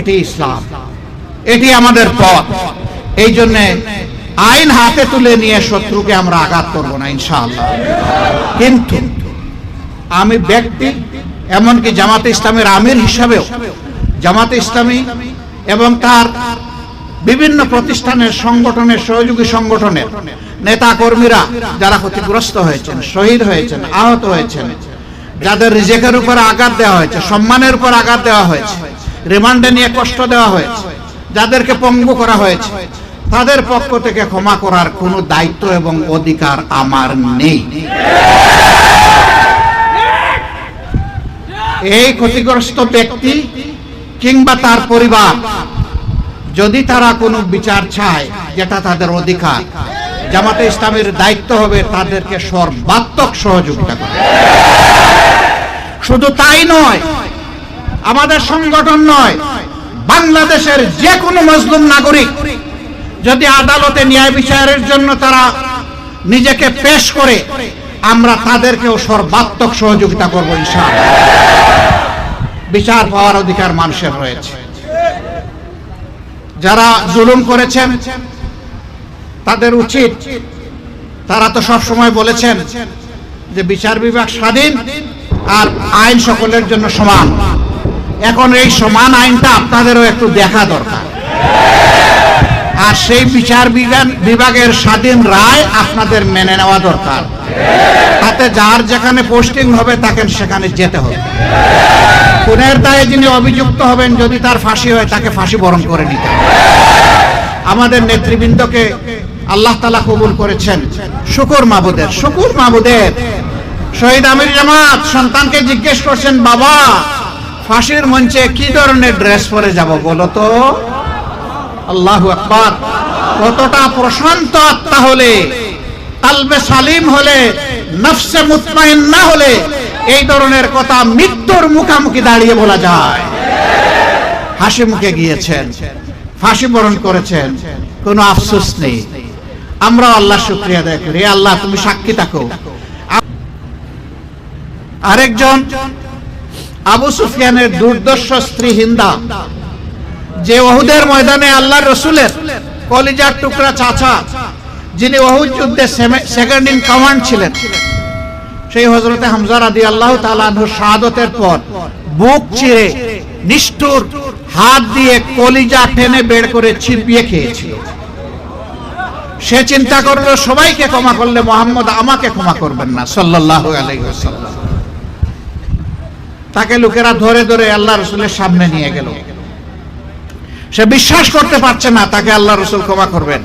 এটি ইসলাম। এটি আমাদের পথ। এই জন্য আইন হাতে তুলে নিয়ে শত্রুকে আমরা আঘাত করব না, ইনশাআল্লাহ। কিন্তু আমি ব্যক্তি, এমনকি জামাতে ইসলামের আমির হিসাবেও, জামাতে ইসলামী এবং তার বিভিন্ন প্রতিষ্ঠানের সংগঠনের সহযোগী সংগঠনের নেতা কর্মীরা যারা ক্ষতিগ্রস্ত হয়েছেন, শহীদ হয়েছেন, আহত হয়েছেন, যাদের রিজেকের উপর আঘাত দেওয়া হয়েছে, সম্মানের উপর আঘাত দেওয়া হয়েছে রিমান্ডে নিয়ে কষ্ট দেওয়া হয়েছে। যাদেরকে পঙ্গু করা হয়েছে। তাদের পক্ষ থেকে ক্ষমা করার কোনো দায়িত্ব এবং অধিকার আমার নেই। এই ক্ষতিগ্রস্ত ব্যক্তি কিংবা তার পরিবার, যদি তারা কোনো বিচার চায় যেটা তাদের অধিকার, জামাতে ইসলামের দায়িত্ব হবে তাদেরকে সর্বাত্মক সহযোগিতা করা। শুধু তাই নয় আমাদের সংগঠন নয়, বাংলাদেশের যে কোনো মজলুম নাগরিক যদি আদালতে ন্যায় বিচারের জন্য তারা নিজেকে পেশ করে, আমরা তাদেরকেও সর্বাত্মক সহযোগিতা করব ইনশাআল্লাহ। বিচার পাওয়ার অধিকার মানুষের রয়েছে। যারা জুলুম করেছেন, তাদের উচিত, তারা তো সব সময় বলেছেন যে বিচার বিভাগ স্বাধীন আর আইন সকলের জন্য সমান। এখন এই সমান আইনটা আপনাদেরও একটু দেখা দরকার। আর সেই বিচার বিভাগের স্বাধীন রায় আপনাদের মেনে নেওয়া দরকার। তাতে যার যেখানে পোস্টিং হবে, তাকে সেখানে যেতে হবে। খুনের দায়ে যিনি অভিযুক্ত হবেন, যদি তার ফাঁসি হয়, তাকে ফাঁসি বরণ করে নিতে আমাদের নেতৃবৃন্দকে আল্লাহ তালা কবুল করেছেন। শুকুর মাবুদের শুকুর মাবুদের। শহীদ আমির জামাত, সন্তানকে জিজ্ঞেস করছেন, বাবা ফাঁসির মঞ্চে কি ধরনের ড্রেস পরে যাব বলো তো? আল্লাহ আকবার। কতটা প্রশান্ত আত্মা হলে, কালবে সালিম হলে, নফসে মুতমাইন না হলে, এই ধরনের কথা মৃত্যুর মুখামুখি দাঁড়িয়ে বলা যায়। হাসি মুখে গিয়েছেন, ফাঁসি বরণ করেছেন, কোনো আফসোস নেই। আমরা আল্লাহ শুক্রিয়া আদায় করি। আল্লাহ, তুমি সাক্ষী থাকো। আরেকজন আবু সুফিয়ানের দুর্দর্শ স্ত্রী হিন্দা, যে ওহুদের ময়দানে আল্লাহ রসুলের কলিজার টুকরা চাচা, যিনি ওহুদ যুদ্ধে সেকেন্ড ইন কমান্ড ছিলেন। সেই হজরতে হামজার আদি আল্লাহ তালানহ শাহাদতের পর বুক চিরে, নিষ্ঠুর হাত দিয়ে কলিজা টেনে বের করে ছিপিয়ে খেয়েছিল। সে চিন্তা করল, সবাইকে ক্ষমা করলে মোহাম্মদ আমাকে ক্ষমা করবেন না সাল্লাহ আলাইসাল্লাম তাকে লোকেরা ধরে ধরে আল্লাহ রসুলের সামনে নিয়ে গেল। সে বিশ্বাস করতে পারছে না, তাকে আল্লাহ রসুল ক্ষমা করবেন।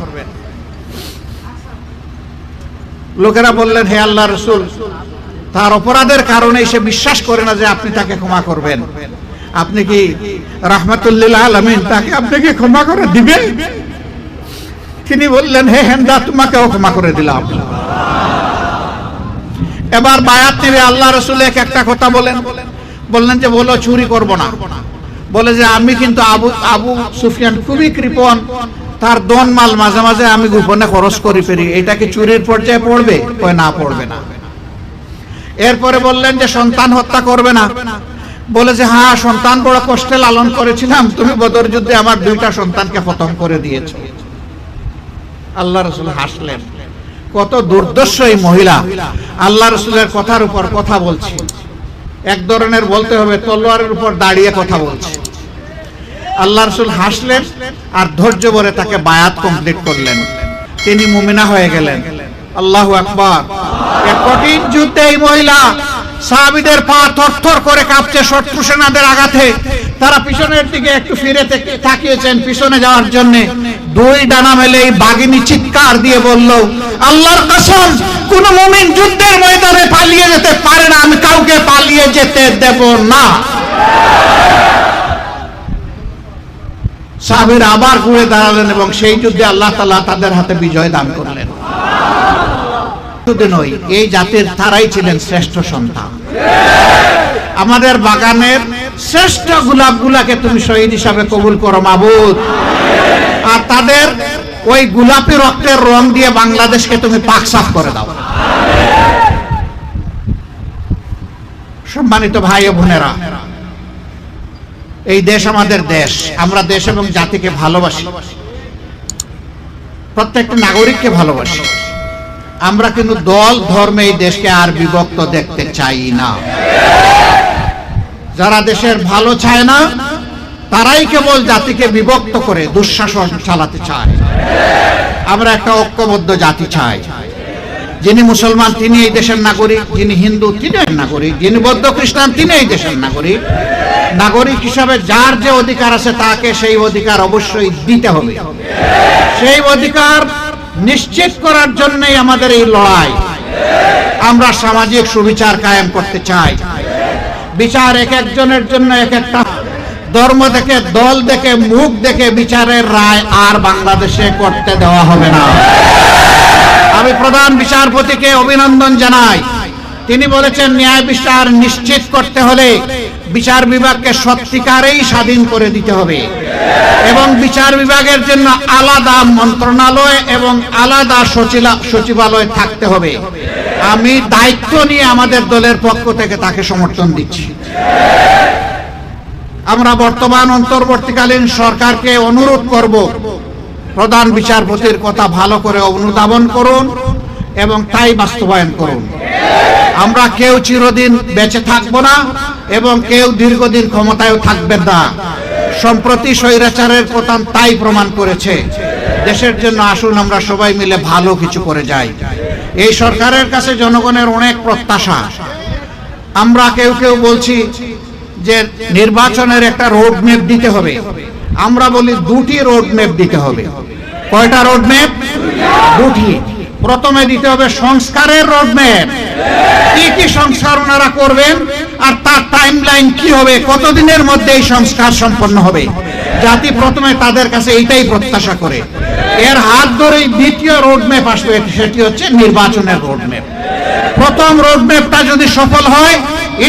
লোকেরা বললেন, হে আল্লাহ রসুল, তার অপরাধের কারণে সে বিশ্বাস করে না যে আপনি তাকে ক্ষমা করবেন। আপনি কি রাহমাতুল্লিল আলমিন তাকে আপনি কি ক্ষমা করে দিবেন? তিনি বললেন, হে হেন্দা তোমাকেও ক্ষমা করে দিলাম। এবার বায়াত নিবে আল্লাহ রসুল এক একটা কথা বলেন বলেন। বললেন যে বলো, চুরি করব না। বলে যে আমি কিন্তু আবু আবু সুফিয়ান খুবই কৃপণ। তার দন মাল মাঝে মাঝে আমি গোপনে খরচ করি ফেরি। এটা কি চুরির পর্যায়ে পড়বে? কয়, না, পড়বে না। এরপরে বললেন যে সন্তান হত্যা করবে না। বলে যে হ্যাঁ সন্তান বড় কষ্টে লালন করেছিলাম। তুমি বদর যুদ্ধে আমার দুইটা সন্তানকে খতম করে দিয়েছ। আল্লাহ রসুল হাসলেন। কত দুর্দর্শ এই মহিলা। আল্লাহ রসুলের কথার উপর কথা বলছি। এক ধরনের বলতে হবে তলোয়ারের উপর দাঁড়িয়ে কথা বলছে। আল্লাহ রসুল হাসলেন আর ধৈর্য বলে তাকে বায়াত কমপ্লিট করলেন। তিনি মুমিনা হয়ে গেলেন। আল্লাহ আকবর। কঠিন যুদ্ধে এই মহিলা সাহাবিদের পা থরথর করে কাঁপছে শত্রু সেনাদের আঘাতে। তারা পিছনের দিকে একটু ফিরে তাকিয়েছেন পিছনে যাওয়ার জন্য। দুই ডানা মেলে এই বাগিনী চিৎকার দিয়ে বলল, আল্লাহর কসম, কোন মুমিন যুদ্ধের ময়দানে পালিয়ে যেতে পারে না, আমি কাউকে পালিয়ে যেতে দেব না। সাহাবের আবার ঘুরে দাঁড়ালেন এবং সেই যুদ্ধে আল্লাহ তালা তাদের হাতে বিজয় দান করলেন। শুধু নয় এই জাতির তারাই ছিলেন শ্রেষ্ঠ সন্তান। আমাদের বাগানের শ্রেষ্ঠ গোলাপ গুলাকে তুমি শহীদ হিসাবে কবুল করো, মাবুদ। আর তাদের ওই গোলাপি রক্তের রং দিয়ে বাংলাদেশকে তুমি পাক সাফ করে দাও। সম্মানিত ভাই ও বোনেরা, এই দেশ আমাদের দেশ। আমরা দেশ এবং জাতিকে ভালোবাসি। প্রত্যেকটা নাগরিককে ভালোবাসি। আমরা কিন্তু দল, ধর্মে এই দেশকে আর বিভক্ত দেখতে চাই না। যারা দেশের ভালো চায় না, তারাই কেবল জাতিকে বিভক্ত করে দুঃশাসন চালাতে চায়। আমরা একটা ঐক্যবদ্ধ জাতি চাই। যিনি মুসলমান, তিনি এই দেশের নাগরিক, যিনি হিন্দু, তিনি নাগরিক, যিনি বৌদ্ধ খ্রিস্টান, তিনি এই দেশের নাগরিক। নাগরিক হিসাবে যার যে অধিকার আছে, তাকে সেই অধিকার অবশ্যই দিতে হবে। সেই অধিকার নিশ্চিত করার জন্যই আমাদের এই লড়াই। আমরা সামাজিক সুবিচার কায়েম করতে চাই। বিচার এক একজনের জন্য এক একটা। ধর্ম দেখে, দল দেখে, মুখ দেখে বিচারের রায় আর বাংলাদেশে করতে দেওয়া হবে না। আমি প্রধান বিচারপতিকে অভিনন্দন জানাই। তিনি বলেছেন, ন্যায় বিচার নিশ্চিত করতে হলে বিচার বিভাগকে সত্যিকারেই স্বাধীন করে দিতে হবে। এবং বিচার বিভাগের জন্য আলাদা মন্ত্রণালয় এবং আলাদা সচিবালয় থাকতে হবে। আমি দায়িত্ব নিয়ে আমাদের দলের পক্ষ থেকে তাকে সমর্থন দিচ্ছি। আমরা বর্তমান অন্তর্বর্তীকালীন সরকারকে অনুরোধ করব, প্রধান বিচারপতির কথা ভালো করে অনুধাবন করুন এবং তাই বাস্তবায়ন করুন। আমরা কেউ চিরদিন বেঁচে থাকব না এবং কেউ দীর্ঘদিন ক্ষমতায় থাকবেন না। সম্প্রতি স্বৈরাচারের প্রধান তাই প্রমাণ করেছে। দেশের জন্য আসুন আমরা সবাই মিলে ভালো কিছু করে যাই। এই সরকারের কাছে জনগণের অনেক প্রত্যাশা। আমরা কেউ কেউ বলছি যে নির্বাচনের একটা রোড ম্যাপ দিতে হবে। আমরা বলি দুটি রোড ম্যাপ দিতে হবে। কয়টা রোড ম্যাপ দুটি। প্রথমে দিতে হবে সংস্কারের রোড ম্যাপ কি কি সংস্কার ওনারা করবেন আর তার টাইম লাইন কি হবে, কতদিনের মধ্যে এই সংস্কার সম্পন্ন হবে? জাতি প্রথমে তাদের কাছে এইটাই প্রত্যাশা করে। এর হাত ধরেই দ্বিতীয় রোড ম্যাপ আসবে, সেটি হচ্ছে নির্বাচনের রোড ম্যাপ প্রথম রোড ম্যাপটা যদি সফল হয়,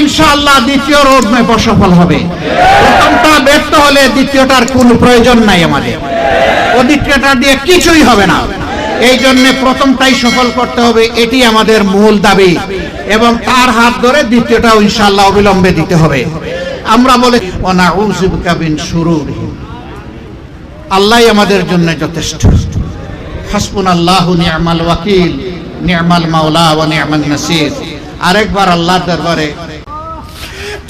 ইনশাআল্লাহ দ্বিতীয় রোড ম্যাপও সফল হবে। প্রথমটা ব্যর্থ হলে দ্বিতীয়টার কোনো প্রয়োজন নাই আমাদের। ও দিয়ে কিছুই হবে না। এই জন্য প্রথমটাই সফল করতে হবে, এটি আমাদের মূল দাবি। এবং তার হাত ধরে দ্বিতীয়টাও ইনশাআল্লাহ অবিলম্বে দিতে হবে। আমরা বলে অনাউযুবিকা বিন শুরুর আল্লাহ আমাদের জন্য যথেষ্ট। হাসবুন আল্লাহ নি'মাল ওয়াকিল নি'মাল মাওলা ওয়া নি'মান নাসির। আরেকবার আল্লাহর দরবারে,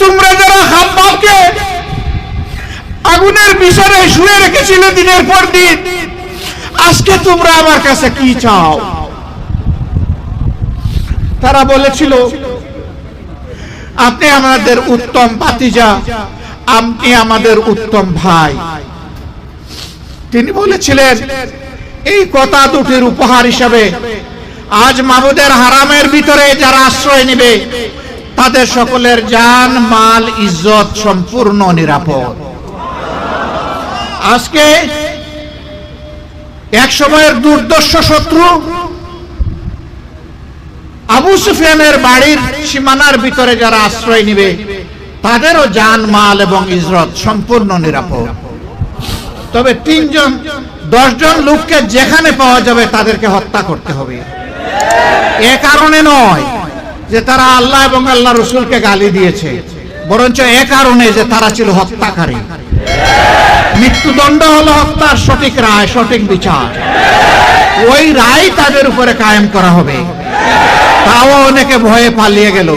তোমরা যারা হাব্বাবকে আগুনের বিষরে শুয়ে রেখেছিলে দিনের পর দিন, আজকে তোমরা আমার কাছে কি চাও? তারা বলেছিল, আপনি আমাদের উত্তম ভাতিজা, আপনি আমাদের উত্তম ভাই। তিনি বলেছিলেন, এই কথা দুটির উপহার হিসাবে আজ মাহবুদের হারামের ভিতরে যারা আশ্রয় নেবে, তাদের সকলের জান, মাল, ইজ্জত সম্পূর্ণ নিরাপদ। আজকে এক সময়ের দুর্দর্শ শত্রু আবু সুফিয়ানের বাড়ির সীমানার ভিতরে যারা আশ্রয় নিবে, তাদেরও জান, মাল এবং ইজরত সম্পূর্ণ নিরাপদ। তবে তিনজন, দশজন লোককে যেখানে পাওয়া যাবে তাদেরকে হত্যা করতে হবে। এ কারণে নয় যে তারা আল্লাহ এবং আল্লাহ রসুলকে গালি দিয়েছে, বরঞ্চ এ কারণে যে তারা ছিল হত্যাকারী। মৃত্যুদণ্ড হলো হত্যার সঠিক রায়, সঠিক বিচার। ওই রায় তাদের উপরে কায়েম করা হবে। তাও অনেকে ভয়ে পালিয়ে গেল।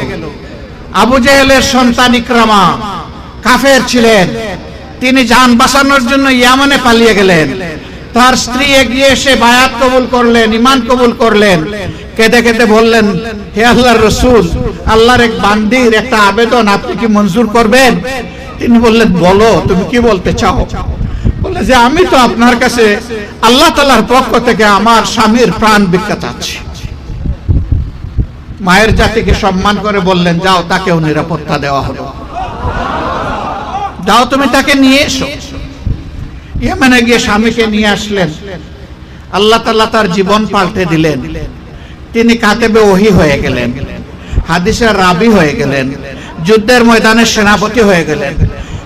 আবু জেহেলের সন্তান ইকরামা কাফের ছিলেন। তিনি যান বাঁচানোর জন্য ইয়ামানে পালিয়ে গেলেন। তার স্ত্রী এগিয়ে এসে বায়াত কবুল করলেন ইমান কবুল করলেন। কেঁদে কেঁদে বললেন, হে আল্লাহর রসুল, আল্লাহর এক বান্দির একটা আবেদন আপনি কি মঞ্জুর করবেন? তিনি বললেন, বলো, তুমি কি বলতে চাও? বলে যে, আমি তো আপনার কাছে আল্লাহ তালার পক্ষ থেকে আমার স্বামীর প্রাণ ভিক্ষা আছে। মায়ের জাতিকে সম্মান করে বললেন, যাও, তাকেও নিরাপত্তা দেওয়া হলো। যাও তুমি তাকে নিয়ে এসো। ইয়েমেনে গিয়ে স্বামীকে নিয়ে আসলেন। আল্লাহ তাল্লাহ তার জীবন পাল্টে দিলেন। তিনি কাতেবে ওহি হয়ে গেলেন। হাদিসের রাবি হয়ে গেলেন। যুদ্ধের ময়দানে সেনাপতি হয়ে গেলেন।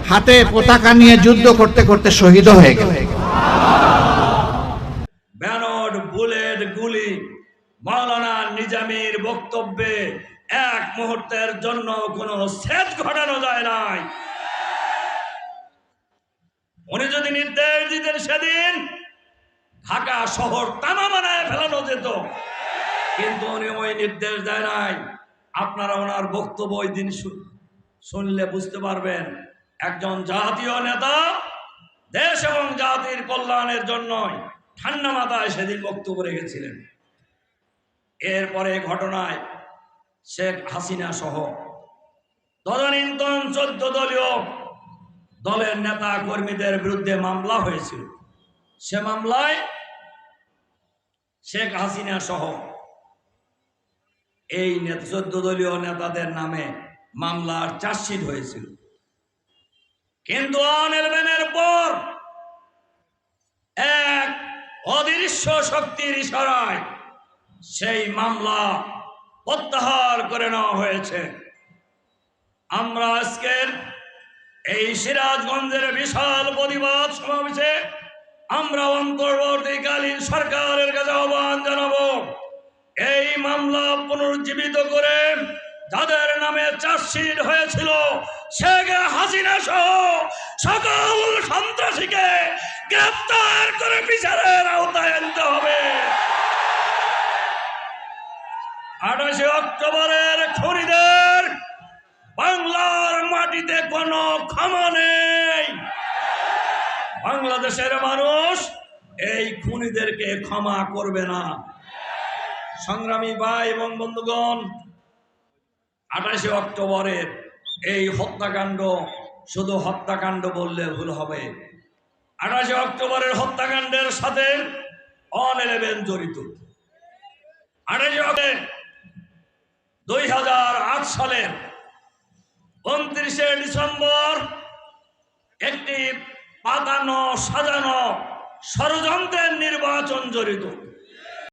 হাতে পতাকা নিয়ে যুদ্ধ করতে করতে শহীদ হয়ে গেলেন। ব্যানর, বুলেট, গুলি, মাওলানা নিজামীর বক্তব্যে এক মুহূর্তের জন্য কোনো সেচ ঘটানো যায় নাই। উনি যদি নির্দেশ দিতেন সেদিন ঢাকা শহর তামা বানায় ফেলানো যেত। কিন্তু উনি ওই নির্দেশ দেয় নাই। আপনারা ওনার বক্তব্য ওই দিন শুনলে বুঝতে পারবেন, একজন জাতীয় নেতা দেশ এবং জাতির কল্যাণের জন্য ঠান্ডা মাথায় সেদিন বক্তব্য রেখেছিলেন। এরপরে ঘটনায় শেখ হাসিনা সহ তদানীন্তন চোদ্দ দলীয় দলের নেতা কর্মীদের বিরুদ্ধে মামলা হয়েছিল। সে মামলায় শেখ হাসিনা সহ এই চোদ্দ দলীয় নেতাদের নামে মামলার চার্জশিট হয়েছিল। কিন্তু অন ইলেভেনের পর এক অদৃশ্য শক্তির ইশারায় সেই মামলা প্রত্যাহার করে নেওয়া হয়েছে। আমরা আজকের এই সিরাজগঞ্জের বিশাল প্রতিবাদ সমাবেশে আমরা অন্তর্বর্তীকালীন সরকারের কাছে আহ্বান জানাব। এই মামলা পুনরুজ্জীবিত করে যাদের নামে চার্জশিট হয়েছিল, শেখ হাসিনা সহ সকল সন্ত্রাসীকে গ্রেফতার করে বিচারের আওতায় আনতে হবে। আঠাশে অক্টোবরের খরিদের বাংলার মাটিতে কোনো ক্ষমা নেই। বাংলাদেশের মানুষ এই খুনিদেরকে ক্ষমা করবে না। সংগ্রামী ভাই এবং বন্ধুগণ, আঠাশে অক্টোবরের এই হত্যাকাণ্ড শুধু হত্যাকাণ্ড বললে ভুল হবে। আঠাশে অক্টোবরের হত্যাকাণ্ডের সাথে অন ইলেভেন জড়িত। আঠাশে দুই হাজার আট সালের উনত্রিশে ডিসেম্বর একটি পাতানো সাজানো ষড়যন্ত্রের নির্বাচন জড়িত।